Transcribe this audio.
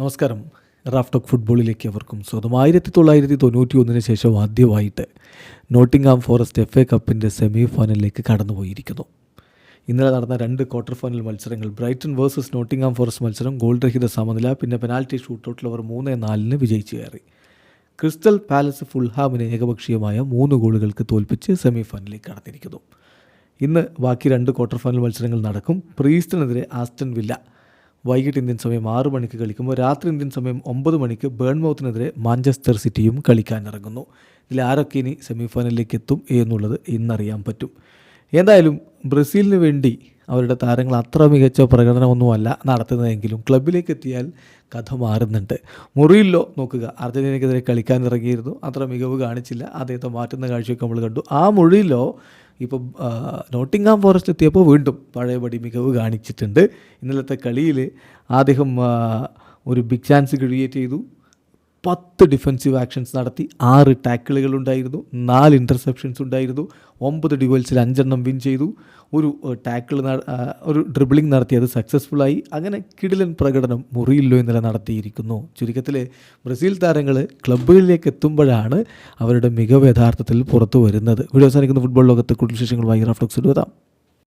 നമസ്കാരം. റാഫ്റ്റോക്ക് ഫുട്ബോളിലേക്ക് അവർക്കും സ്വന്തം ആയിരത്തി തൊള്ളായിരത്തി തൊണ്ണൂറ്റി ഒന്നിന് ശേഷം ആദ്യമായിട്ട് നോട്ടിംഗ്ഹാം ഫോറസ്റ്റ് എഫ് എ കപ്പിന്റെ സെമി ഫൈനലിലേക്ക് കടന്നുപോയിരിക്കുന്നു. ഇന്നലെ നടന്ന രണ്ട് ക്വാർട്ടർ ഫൈനൽ മത്സരങ്ങൾ ബ്രൈറ്റൺ വേഴ്സസ് നോട്ടിംഗ്ഹാം ഫോറസ്റ്റ് മത്സരം ഗോൾ രഹിത സമനില പിന്നെ പെനാൽറ്റി ഷൂട്ടൗട്ടിൽ അവർ മൂന്ന് നാലിന് വിജയിച്ചു കയറി. ക്രിസ്റ്റൽ പാലസ് ഫുൾഹാമിനെ ഏകപക്ഷീയമായ മൂന്ന് ഗോളുകൾക്ക് തോൽപ്പിച്ച് സെമി ഫൈനലിലേക്ക് കടന്നിരിക്കുന്നു. ഇന്ന് ബാക്കി രണ്ട് ക്വാർട്ടർ ഫൈനൽ മത്സരങ്ങൾ നടക്കും. പ്രീസ്റ്റിനെതിരെ ആസ്റ്റൺ വില്ല വൈകിട്ട് ഇന്ത്യൻ സമയം ആറ് മണിക്ക് കളിക്കുമ്പോൾ രാത്രി ഇന്ത്യൻ സമയം ഒമ്പത് മണിക്ക് ബേൺമൗത്തിനെതിരെ മാഞ്ചസ്റ്റർ സിറ്റിയും കളിക്കാനിറങ്ങുന്നു. ഇതിൽ ആരൊക്കെ ഇനി സെമിഫൈനലിലേക്ക് എത്തും എന്നുള്ളത് ഇന്നറിയാൻ പറ്റും. എന്തായാലും ബ്രസീലിന് വേണ്ടി അവരുടെ താരങ്ങൾ അത്ര മികച്ച പ്രകടനമൊന്നുമല്ല നടത്തുന്നതെങ്കിലും ക്ലബിലേക്ക് എത്തിയാൽ കഥ മാറുന്നുണ്ട്. മുറിയില്ലോ നോക്കുക. അർജന്റീനയ്ക്കെതിരെ കളിക്കാനിറങ്ങിയിരുന്നു. അത്ര മികവ് കാണിച്ചില്ല. അദ്ദേഹത്തെ മാറ്റുന്ന കാഴ്ചയൊക്കെ നമ്മൾ കണ്ടു. ആ മുറിയിലോ ഇപ്പോൾ നോട്ടിംഗാം ഫോറസ്റ്റ് എത്തിയപ്പോൾ വീണ്ടും പഴയപടി മികവ് കാണിച്ചിട്ടുണ്ട്. ഇന്നലത്തെ കളിയിൽ അദ്ദേഹം ഒരു ബിഗ് ചാൻസ് ക്രിയേറ്റ് ചെയ്തു. പത്ത് ഡിഫൻസീവ് ആക്ഷൻസ് നടത്തി ആറ് ടാക്കിളുകൾ ഉണ്ടായിരുന്നു നാല് ഇന്റർസെപ്ഷൻസ് ഉണ്ടായിരുന്നു ഒമ്പത് ഡ്യുവൽസിൽ അഞ്ചെണ്ണം വിൻ ചെയ്തു. ഒരു ടാക്കിൾ ഒരു ഡ്രിബിളിംഗ് നടത്തി അത് സക്സസ്ഫുള്ളായി അങ്ങനെ കിടിലൻ പ്രകടനം മുറിയില്ലോ ഇന്നലെ നടത്തിയിരിക്കുന്നു. ചുരുക്കത്തിൽ ബ്രസീൽ താരങ്ങൾ ക്ലബ്ബുകളിലേക്ക് എത്തുമ്പോഴാണ് അവരുടെ മികവ് യഥാർത്ഥത്തിൽ പുറത്തു വരുന്നത്. വീഡിയോ അവസാനിക്കുന്ന. ഫുട്ബോൾ ലോകത്തെ കൂടുതൽ വിശേഷങ്ങൾ വിശേഷങ്ങളുമായി റഫ്ലക്സ് എഴുതാം